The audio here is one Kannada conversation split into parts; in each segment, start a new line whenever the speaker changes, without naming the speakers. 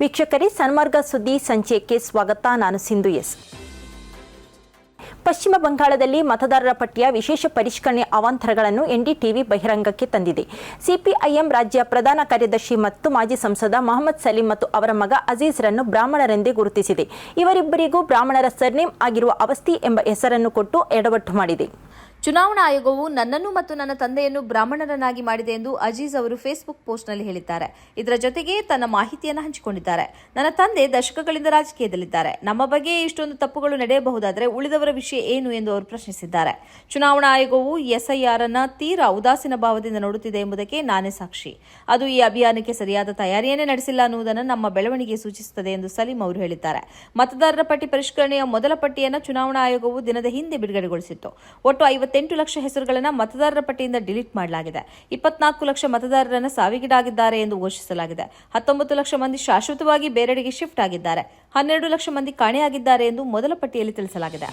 ವೀಕ್ಷಕರೇ, ಸನ್ಮಾರ್ಗ ಸುದ್ದಿ ಸಂಚಯಕ್ಕೆ ಸ್ವಾಗತ. ನಾನು ಸಿಂಧು ಎಸ್. ಪಶ್ಚಿಮ ಬಂಗಾಳದಲ್ಲಿ ಮತದಾರರ ಪಟ್ಟಿಯ ವಿಶೇಷ ಪರಿಷ್ಕರಣೆ ಅವಾಂತರಗಳನ್ನು ಎನ್ಡಿಟಿವಿ ಬಹಿರಂಗಕ್ಕೆ ತಂದಿದೆ. ಸಿಪಿಐಎಂ ರಾಜ್ಯ ಪ್ರಧಾನ ಕಾರ್ಯದರ್ಶಿ ಮತ್ತು ಮಾಜಿ ಸಂಸದ ಮೊಹಮ್ಮದ್ ಸಲೀಂ ಮತ್ತು ಅವರ ಮಗ ಅಜೀಜ್ರನ್ನು ಬ್ರಾಹ್ಮಣರೆಂದೇ ಗುರುತಿಸಿದೆ. ಇವರಿಬ್ಬರಿಗೂ ಬ್ರಾಹ್ಮಣರ ಸರ್ನೇಮ್ ಆಗಿರುವ ಅವಸ್ಥಿ ಎಂಬ ಹೆಸರನ್ನು ಕೊಟ್ಟು ಎಡವಟ್ಟು ಮಾಡಿದೆ.
ಚುನಾವಣಾ ಆಯೋಗವು ನನ್ನನ್ನು ಮತ್ತು ನನ್ನ ತಂದೆಯನ್ನು ಬ್ರಾಹ್ಮಣರನ್ನಾಗಿ ಮಾಡಿದೆ ಎಂದು ಅಜೀಜ್ ಅವರು ಫೇಸ್ಬುಕ್ ಪೋಸ್ಟ್ನಲ್ಲಿ ಹೇಳಿದ್ದಾರೆ. ಇದರ ಜೊತೆಗೆ ತನ್ನ ಮಾಹಿತಿಯನ್ನು ಹಂಚಿಕೊಂಡಿದ್ದಾರೆ. ನನ್ನ ತಂದೆ ದಶಕಗಳಿಂದ ರಾಜಕೀಯದಲ್ಲಿದ್ದಾರೆ. ನಮ್ಮ ಬಗ್ಗೆ ಇಷ್ಟೊಂದು ತಪ್ಪುಗಳು ನಡೆಯಬಹುದಾದರೆ ಉಳಿದವರ ವಿಷಯ ಏನು ಎಂದು ಅವರು ಪ್ರಶ್ನಿಸಿದ್ದಾರೆ. ಚುನಾವಣಾ ಆಯೋಗವು ಎಸ್ಐಆರ್ ಅನ್ನ ತೀರಾ ಉದಾಸೀನ ಭಾವದಿಂದ ನೋಡುತ್ತಿದೆ ಎಂಬುದಕ್ಕೆ ನಾನೇ ಸಾಕ್ಷಿ. ಅದು ಈ ಅಭಿಯಾನಕ್ಕೆ ಸರಿಯಾದ ತಯಾರಿಯನ್ನೇ ನಡೆಸಿಲ್ಲ ಅನ್ನುವುದನ್ನು ನಮ್ಮ ಬೆಳವಣಿಗೆ ಸೂಚಿಸುತ್ತದೆ ಎಂದು ಸಲೀಂ ಅವರು ಹೇಳಿದ್ದಾರೆ. ಮತದಾರರ ಪಟ್ಟಿ ಪರಿಷ್ಕರಣೆಯ ಮೊದಲ ಪಟ್ಟಿಯನ್ನು ಚುನಾವಣಾ ಆಯೋಗವು ದಿನದ ಹಿಂದೆ ಬಿಡುಗಡೆಗೊಳಿಸಿತ್ತು. ಒಟ್ಟು ಐವತ್ತೆಂಟು ಲಕ್ಷ ಹೆಸರುಗಳನ್ನು ಮತದಾರರ ಪಟ್ಟಿಯಿಂದ ಡಿಲೀಟ್ ಮಾಡಲಾಗಿದೆ. ಇಪ್ಪತ್ನಾಲ್ಕು ಲಕ್ಷ ಮತದಾರರನ್ನು ಸಾವಿಗೀಡಾಗಿದ್ದಾರೆ ಎಂದು ಘೋಷಿಸಲಾಗಿದೆ. ಹತ್ತೊಂಬತ್ತು ಲಕ್ಷ ಮಂದಿ ಶಾಶ್ವತವಾಗಿ ಬೇರೆಡೆಗೆ ಶಿಫ್ಟ್ ಆಗಿದ್ದಾರೆ. ಹನ್ನೆರಡು ಲಕ್ಷ ಮಂದಿ ಕಾಣೆಯಾಗಿದ್ದಾರೆ ಎಂದು ಮೊದಲ ಪಟ್ಟಿಯಲ್ಲಿ ತಿಳಿಸಲಾಗಿದೆ.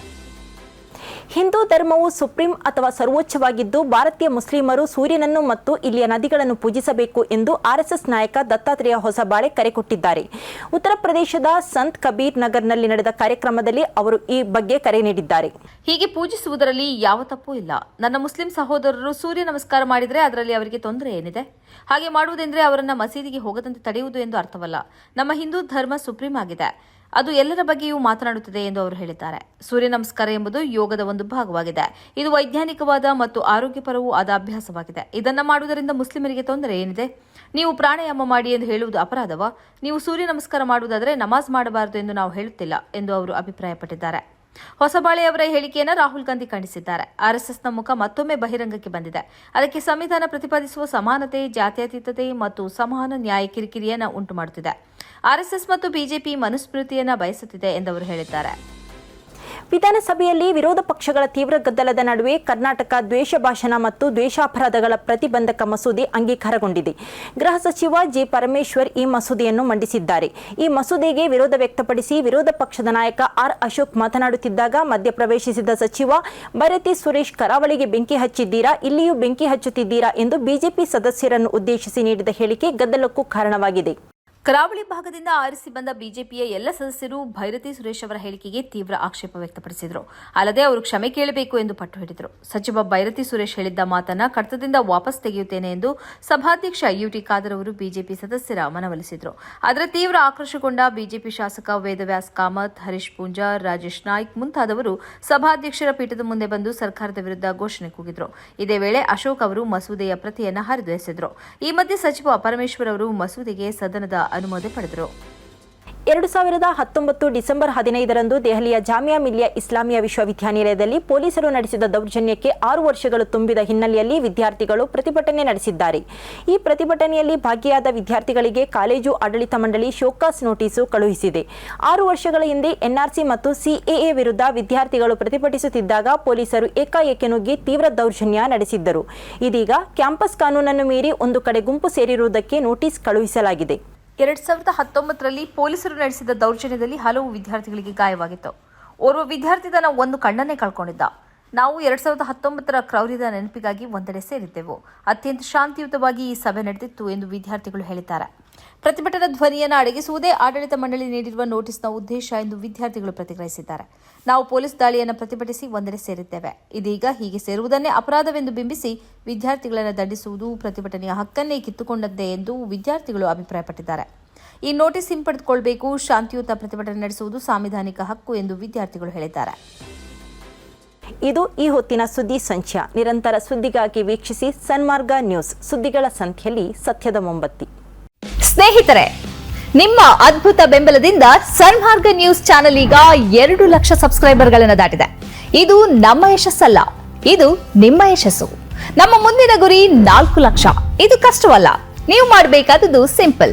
ಹಿಂದೂ ಧರ್ಮವು ಸುಪ್ರೀಂ ಅಥವಾ ಸರ್ವೋಚ್ಚವಾಗಿದ್ದು, ಭಾರತೀಯ ಮುಸ್ಲಿಮರು ಸೂರ್ಯನನ್ನು ಮತ್ತು ಇಲ್ಲಿಯ ನದಿಗಳನ್ನು ಪೂಜಿಸಬೇಕು ಎಂದು ಆರ್ಎಸ್ಎಸ್ ನಾಯಕ ದತ್ತಾತ್ರೇಯ ಹೊಸಬಾಳೆ ಕರೆ ಕೊಟ್ಟಿದ್ದಾರೆ. ಉತ್ತರ ಪ್ರದೇಶದ ಸಂತ್ ಕಬೀರ್ ನಗರ್ನಲ್ಲಿ ನಡೆದ ಕಾರ್ಯಕ್ರಮದಲ್ಲಿ ಅವರು ಈ ಬಗ್ಗೆ ಕರೆ ನೀಡಿದ್ದಾರೆ.
ಹೀಗೆ ಪೂಜಿಸುವುದರಲ್ಲಿ ಯಾವ ತಪ್ಪು ಇಲ್ಲ. ನನ್ನ ಮುಸ್ಲಿಂ ಸಹೋದರರು ಸೂರ್ಯ ನಮಸ್ಕಾರ ಮಾಡಿದರೆ ಅದರಲ್ಲಿ ಅವರಿಗೆ ತೊಂದರೆ ಏನಿದೆ? ಹಾಗೆ ಮಾಡುವುದೆಂದರೆ ಅವರನ್ನ ಮಸೀದಿಗೆ ಹೋಗದಂತೆ ತಡೆಯುವುದು ಎಂದು ಅರ್ಥವಲ್ಲ. ನಮ್ಮ ಹಿಂದೂ ಧರ್ಮ ಸುಪ್ರೀಂ ಆಗಿದೆ. ಅದು ಎಲ್ಲರ ಬಗ್ಗೆಯೂ ಮಾತನಾಡುತ್ತದೆ ಎಂದು ಅವರು ಹೇಳಿದ್ದಾರೆ. ಸೂರ್ಯ ನಮಸ್ಕಾರ ಎಂಬುದು ಯೋಗದ ಒಂದು ಭಾಗವಾಗಿದೆ. ಇದು ವೈಜ್ಞಾನಿಕವಾದ ಮತ್ತು ಆರೋಗ್ಯಪರವೂ ಆದ ಅಭ್ಯಾಸವಾಗಿದೆ. ಇದನ್ನು ಮಾಡುವುದರಿಂದ ಮುಸ್ಲಿಮರಿಗೆ ತೊಂದರೆ ಏನಿದೆ? ನೀವು ಪ್ರಾಣಾಯಾಮ ಮಾಡಿ ಎಂದು ಹೇಳುವುದು ಅಪರಾಧವ? ನೀವು ಸೂರ್ಯ ನಮಸ್ಕಾರ ಮಾಡುವುದಾದರೆ ನಮಾಜ್ ಮಾಡಬಾರದು ಎಂದು ನಾವು ಹೇಳುತ್ತಿಲ್ಲ ಎಂದು ಅವರು ಅಭಿಪ್ರಾಯಪಟ್ಟಿದ್ದಾರೆ. ಹೊಸಬಾಳೆ ಅವರ ಹೇಳಿಕೆಯನ್ನು ರಾಹುಲ್ ಗಾಂಧಿ ಖಂಡಿಸಿದ್ದಾರೆ. ಆರ್ಎಸ್ಎಸ್ನ ಮುಖ ಮತ್ತೊಮ್ಮೆ ಬಹಿರಂಗಕ್ಕೆ ಬಂದಿದೆ. ಅದಕ್ಕೆ ಸಂವಿಧಾನ ಪ್ರತಿಪಾದಿಸುವ ಸಮಾನತೆ, ಜಾತ್ಯತೀತತೆ ಮತ್ತು ಸಮಾನ ನ್ಯಾಯ ಕಿರಿಕಿರಿಯನ್ನು ಉಂಟುಮಾಡುತ್ತಿದೆ. ಆರ್ಎಸ್ಎಸ್ ಮತ್ತು ಬಿಜೆಪಿ ಮನುಸ್ಮೃತಿಯನ್ನು ಬಯಸುತ್ತಿದೆ ಎಂದು ಅವರು ಹೇಳಿದ್ದಾರೆ.
ವಿಧಾನಸಭೆಯಲ್ಲಿ ವಿರೋಧ ಪಕ್ಷಗಳ ತೀವ್ರ ಗದ್ದಲದ ನಡುವೆ ಕರ್ನಾಟಕ ದ್ವೇಷ ಭಾಷಣ ಮತ್ತು ದ್ವೇಷಾಪರಾಧಗಳ ಪ್ರತಿಬಂಧಕ ಮಸೂದೆ ಅಂಗೀಕಾರಗೊಂಡಿದೆ. ಗೃಹ ಸಚಿವ ಜಿ ಪರಮೇಶ್ವರ್ ಈ ಮಸೂದೆಯನ್ನು ಮಂಡಿಸಿದ್ದಾರೆ. ಈ ಮಸೂದೆಗೆ ವಿರೋಧ ವ್ಯಕ್ತಪಡಿಸಿ ವಿರೋಧ ಪಕ್ಷದ ನಾಯಕ ಆರ್ ಅಶೋಕ್ ಮಾತನಾಡುತ್ತಿದ್ದಾಗ ಮಧ್ಯಪ್ರವೇಶಿಸಿದ ಸಚಿವ ಭರತಿ ಸುರೇಶ್ ಕರಾವಳಿಗೆ ಬೆಂಕಿ ಹಚ್ಚಿದ್ದೀರಾ, ಇಲ್ಲಿಯೂ ಬೆಂಕಿ ಹಚ್ಚುತ್ತಿದ್ದೀರಾ ಎಂದು ಬಿಜೆಪಿ ಸದಸ್ಯರನ್ನು ಉದ್ದೇಶಿಸಿ ನೀಡಿದ ಹೇಳಿಕೆ ಗದ್ದಲಕ್ಕೂ ಕಾರಣವಾಗಿದೆ.
ಕರಾವಳಿ ಭಾಗದಿಂದ ಆರಿಸಿ ಬಂದ ಬಿಜೆಪಿಯ ಎಲ್ಲ ಸದಸ್ಯರು ಭೈರತಿ ಸುರೇಶ್ ಅವರ ಹೇಳಿಕೆಗೆ ತೀವ್ರ ಆಕ್ಷೇಪ ವ್ಯಕ್ತಪಡಿಸಿದರು. ಅಲ್ಲದೆ ಅವರು ಕ್ಷಮೆ ಕೇಳಬೇಕು ಎಂದು ಪಟ್ಟು ಹಿಡಿದರು. ಸಚಿವ ಭೈರತಿ ಸುರೇಶ್ ಹೇಳಿದ್ದ ಮಾತನ್ನ ಕಡತದಿಂದ ವಾಪಸ್ ತೆಗೆಯುತ್ತೇನೆ ಎಂದು ಸಭಾಧ್ಯಕ್ಷ ಯುಟಿ ಖಾದರ್ ಅವರು ಬಿಜೆಪಿ ಸದಸ್ಯರ ಮನವೊಲಿಸಿದರು. ಅದರ ತೀವ್ರ ಆಕ್ರೋಶಗೊಂಡ ಬಿಜೆಪಿ ಶಾಸಕ ವೇದವ್ಯಾಸ್ ಕಾಮತ್, ಹರೀಶ್ ಪೂಂಜಾ, ರಾಜೇಶ್ ನಾಯ್ಕ್ ಮುಂತಾದವರು ಸಭಾಧ್ಯಕ್ಷರ ಪೀಠದ ಮುಂದೆ ಬಂದು ಸರ್ಕಾರದ ವಿರುದ್ಧ ಘೋಷಣೆ ಕೂಗಿದರು. ಇದೇ ವೇಳೆ ಅಶೋಕ್ ಅವರು ಮಸೂದೆಯ ಪ್ರತಿಯನ್ನು ಹರಿದೆಸಿದರು ಈ ಮಧ್ಯೆ ಸಚಿವ ಪರಮೇಶ್ವರ್ ಅವರು ಮಸೂದೆಗೆ ಸದನದ ಅನುಮೋದನೆ ಪಡೆದರು.
ಎರಡು ಸಾವಿರದ ಹತ್ತೊಂಬತ್ತು ಡಿಸೆಂಬರ್ ಹದಿನೈದರಂದು ದೆಹಲಿಯ ಜಾಮಿಯಾ ಮಿಲಿಯಾ ಇಸ್ಲಾಮಿಯಾ ವಿಶ್ವವಿದ್ಯಾನಿಲಯದಲ್ಲಿ ಪೊಲೀಸರು ನಡೆಸಿದ ದೌರ್ಜನ್ಯಕ್ಕೆ ಆರು ವರ್ಷಗಳು ತುಂಬಿದ ಹಿನ್ನೆಲೆಯಲ್ಲಿ ವಿದ್ಯಾರ್ಥಿಗಳು ಪ್ರತಿಭಟನೆ ನಡೆಸಿದ್ದಾರೆ. ಈ ಪ್ರತಿಭಟನೆಯಲ್ಲಿ ಭಾಗಿಯಾದ ವಿದ್ಯಾರ್ಥಿಗಳಿಗೆ ಕಾಲೇಜು, ಆಡಳಿತ ಮಂಡಳಿ ಶೋಕಾಸ್ ನೋಟಿಸು ಕಳುಹಿಸಿದೆ. ಆರು ವರ್ಷಗಳ ಹಿಂದೆ ಎನ್ಆರ್ಸಿ ಮತ್ತು ಸಿಎಎ ವಿರುದ್ಧ ವಿದ್ಯಾರ್ಥಿಗಳು ಪ್ರತಿಭಟಿಸುತ್ತಿದ್ದಾಗ ಪೊಲೀಸರು ಏಕಾಏಕಿ ನುಗ್ಗಿ ತೀವ್ರ ದೌರ್ಜನ್ಯ ನಡೆಸಿದ್ದರು. ಇದೀಗ ಕ್ಯಾಂಪಸ್ ಕಾನೂನನ್ನು ಮೀರಿ ಒಂದು ಕಡೆ ಗುಂಪು ಸೇರಿರುವುದಕ್ಕೆ ನೋಟಿಸ್ ಕಳುಹಿಸಲಾಗಿದೆ.
ಎರಡ್ ಸಾವಿರದ ಹತ್ತೊಂಬತ್ತರಲ್ಲಿ ಪೊಲೀಸರು ನಡೆಸಿದ ದೌರ್ಜನ್ಯದಲ್ಲಿ ಹಲವು ವಿದ್ಯಾರ್ಥಿಗಳಿಗೆ ಗಾಯವಾಗಿತ್ತು. ಓರ್ವ ವಿದ್ಯಾರ್ಥಿ ಒಂದು ಕಣ್ಣನ್ನೇ ಕಳ್ಕೊಂಡಿದ್ದ. ನಾವು ಎರಡ್ ಸಾವಿರದ ಹತ್ತೊಂಬತ್ತರ ಕ್ರೌರ್ಯದ ನೆನಪಿಗಾಗಿ ಒಂದೆಡೆ ಸೇರಿದ್ದೆವು. ಅತ್ಯಂತ ಶಾಂತಿಯುತವಾಗಿ ಈ ಸಭೆ ನಡೆದಿತ್ತು ಎಂದು ವಿದ್ಯಾರ್ಥಿಗಳು ಹೇಳಿದ್ದಾರೆ. ಪ್ರತಿಭಟನಾ ಧ್ವನಿಯನ್ನು ಅಡಗಿಸುವುದೇ ಆಡಳಿತ ಮಂಡಳಿ ನೀಡಿರುವ ನೋಟಿಸ್ನ ಉದ್ದೇಶ ಎಂದು ವಿದ್ಯಾರ್ಥಿಗಳು ಪ್ರತಿಕ್ರಿಯಿಸಿದ್ದಾರೆ. ನಾವು ಪೊಲೀಸ್ ದಾಳಿಯನ್ನು ಪ್ರತಿಭಟಿಸಿ ಒಂದೆಡೆ ಸೇರಿದ್ದೇವೆ. ಇದೀಗ ಹೀಗೆ ಸೇರುವುದನ್ನೇ ಅಪರಾಧವೆಂದು ಬಿಂಬಿಸಿ ವಿದ್ಯಾರ್ಥಿಗಳನ್ನು ದಂಡಿಸುವುದು ಪ್ರತಿಭಟನೆಯ ಹಕ್ಕನ್ನೇ ಕಿತ್ತುಕೊಂಡದ್ದೇ ಎಂದು ವಿದ್ಯಾರ್ಥಿಗಳು ಅಭಿಪ್ರಾಯಪಟ್ಟಿದ್ದಾರೆ. ಈ ನೋಟಿಸ್ ಹಿಂಪಡೆದುಕೊಳ್ಬೇಕು, ಶಾಂತಿಯುತ ಪ್ರತಿಭಟನೆ ನಡೆಸುವುದು ಸಾಂವಿಧಾನಿಕ ಹಕ್ಕು ಎಂದು ವಿದ್ಯಾರ್ಥಿಗಳು ಹೇಳಿದ್ದಾರೆ.
ಇದು ಈ ಹೊತ್ತಿನ ಸುದ್ದಿ ಸಂಚಯ ನಿರಂತರ ಸುದ್ದಿಗಾಗಿ ವೀಕ್ಷಿಸಿ ಸನ್ಮಾರ್ಗ ನ್ಯೂಸ್, ಸುದ್ದಿಗಳ ಸಂಖ್ಯೆಯಲ್ಲಿ ಸತ್ಯದ ಮೊಂಬತ್ತಿ.
ಸ್ನೇಹಿತರೆ,
ನಿಮ್ಮ ಅದ್ಭುತ ಬೆಂಬಲದಿಂದ ಸನ್ಮಾರ್ಗ ನ್ಯೂಸ್ ಚಾನೆಲ್ ಈಗ ಎರಡು ಲಕ್ಷ ಸಬ್ಸ್ಕ್ರೈಬರ್ಗಳನ್ನು ದಾಟಿದೆ. ಇದು ನಮ್ಮ ಯಶಸ್ಸಲ್ಲ, ಇದು ನಿಮ್ಮ ಯಶಸ್ಸು. ನಮ್ಮ ಮುಂದಿನ ಗುರಿ ನಾಲ್ಕು ಲಕ್ಷ. ಇದು ಕಷ್ಟವಲ್ಲ, ನೀವು ಮಾಡಬೇಕಾದದ್ದು ಸಿಂಪಲ್.